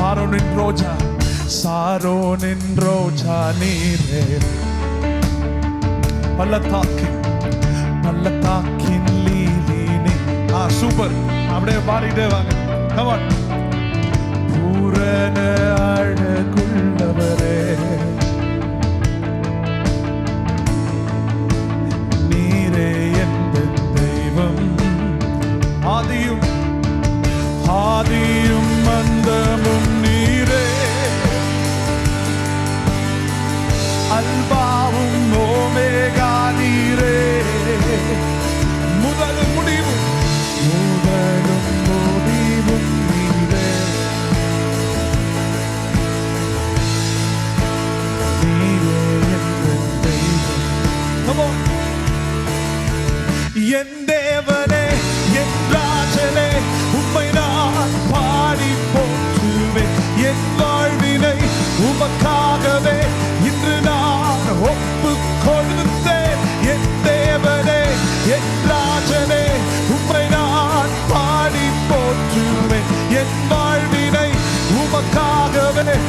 சாரோனின் ரோஜா சாரோனின் ரோஜா நீரே. பள்ளத்தாக்கின் பள்ளத்தாக்கின் லீலினி ஆ சூப்பர். அப்படியே பாடிட்டே வாங்க. கமான் பூரண அழகுள்ளவரே. நீரே எந்த தெய்வம். ஆதியும் அல்பாவும் ஓமேகா நீரே. முதலும் முடிவும். முதலும் முடிவும் நீரே. நீரே தெய்வம். என் தேவனே என்